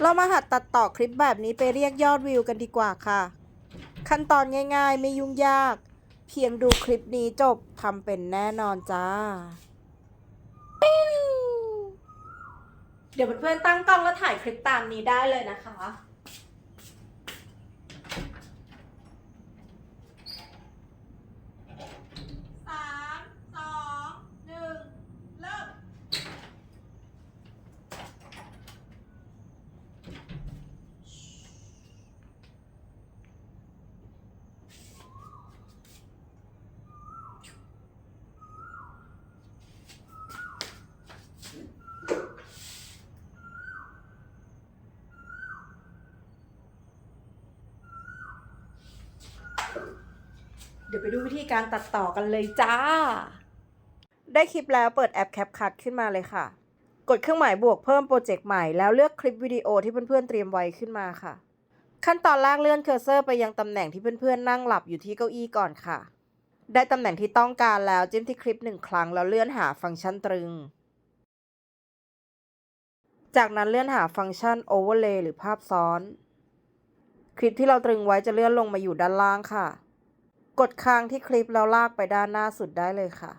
เรามาหัดตัดต่อคลิปแบบนี้ไปเรียกยอดวิวกันดีกว่าค่ะ ขั้นตอนง่ายๆ ไม่ยุ่งยาก เพียงดูคลิปนี้จบทำเป็นแน่นอนจ้า เดี๋ยวเพื่อนๆตั้งกล้องแล้วถ่ายคลิปตามนี้ได้เลยนะคะ สามสองหนึ่งเริ่ม เดี๋ยวไปดูวิธีการตัดต่อกันเลยจ้า ได้คลิปแล้วเปิดแอป CapCut ขึ้นมาเลยค่ะ กดเครื่องหมายบวกเพิ่มโปรเจกต์ใหม่แล้วเลือกคลิปวิดีโอที่เพื่อนๆเตรียมไว้ขึ้นมาค่ะ ขั้นตอนแรกเลื่อนเคอร์เซอร์ไปยังตำแหน่งที่เพื่อนๆนั่งหลับอยู่ที่เก้าอี้ก่อนค่ะ ได้ตำแหน่งที่ต้องการแล้วจิ้มที่คลิปหนึ่งครั้งแล้วเลื่อนหาฟังก์ชันตรึง จากนั้นเลื่อนหาฟังก์ชัน Overlay หรือภาพซ้อน คลิปที่เราตรึงไว้จะเลื่อนลงมาอยู่ด้านล่างค่ะ กดค้างที่คลิปแล้วลากไปด้านหน้าสุดได้เลยค่ะ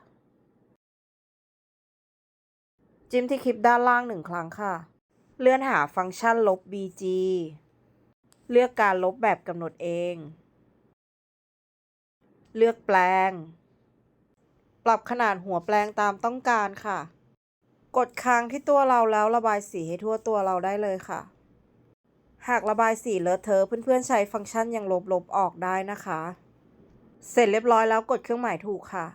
จิ้มที่คลิปด้านล่างหนึ่งครั้งค่ะ เลื่อนหาฟังก์ชันลบ BG เลือกการลบแบบกำหนดเอง เลือกแปลง ปรับขนาดหัวแปลงตามต้องการค่ะ กดค้างที่ตัวเราแล้วระบายสีให้ทั่วตัวเราได้เลยค่ะ หากระบายสีเลอะเทอะเพื่อนๆใช้ฟังก์ชันยังลบๆออกได้นะคะ เสร็จเรียบร้อยแล้วกดเครื่องหมายถูกค่ะ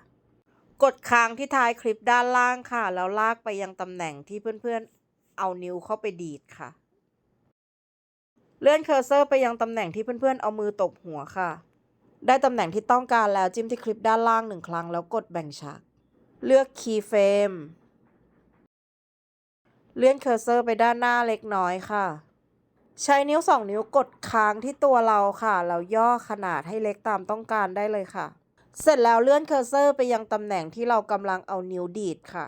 กดค้างที่ท้ายคลิปด้านล่างค่ะ แล้วลากไปยังตำแหน่งที่เพื่อนๆ เอานิ้วเข้าไปดีดค่ะ เลื่อนเคอร์เซอร์ไปยังตำแหน่งที่เพื่อนๆ เอามือตบหัวค่ะ ได้ตำแหน่งที่ต้องการแล้วจิ้มที่คลิปด้านล่างหนึ่งครั้งแล้วกดแบ่งฉาก เลือกคีย์เฟรมเลื่อนเคอร์เซอร์ไปด้านหน้าเล็กน้อยค่ะ ใช้นิ้วสองนิ้วกดค้างที่ตัวเราค่ะ แล้วย่อขนาดให้เล็กตามต้องการได้เลยค่ะ เสร็จแล้วเลื่อนเคอร์เซอร์ไปยังตำแหน่งที่เรากำลังเอานิ้วดีดค่ะ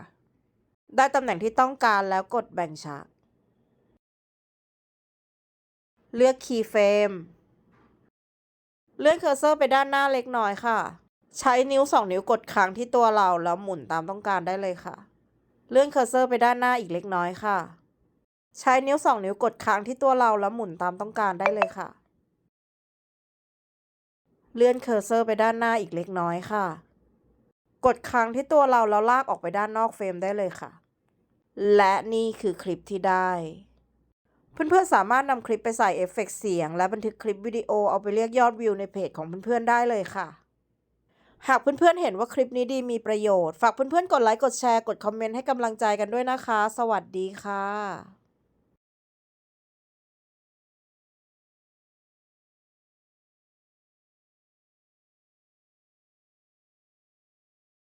ได้ตำแหน่งที่ต้องการแล้วกดแบ่งฉาก เลือกคีย์เฟรมเลื่อนเคอร์เซอร์ไปด้านหน้าเล็กน้อยค่ะ ใช้นิ้วสองนิ้วกดค้างที่ตัวเราแล้วหมุนตามต้องการได้เลยค่ะ เลื่อนเคอร์เซอร์ไปด้านหน้าอีกเล็กน้อยค่ะ ใช้นิ้วสองนิ้วกดค้างที่ตัวเราแล้วหมุนตามต้องการได้เลยค่ะ เลื่อนเคอร์เซอร์ไปด้านหน้าอีกเล็กน้อยค่ะ กดค้างที่ตัวเราแล้วลากออกไปด้านนอกเฟรมได้เลยค่ะ และนี่คือคลิปที่ได้ เพื่อนๆสามารถนำคลิปไปใส่เอฟเฟกต์เสียง และบันทึกคลิปวิดีโอเอาไปเรียกยอดวิวในเพจของเพื่อนๆได้เลยค่ะหากเพื่อนๆเห็นว่าคลิปนี้ดีมีประโยชน์ ฝากเพื่อนๆกดไลค์ กดแชร์ กดคอมเมนต์ให้กำลังใจกันด้วยนะคะ สวัสดีค่ะ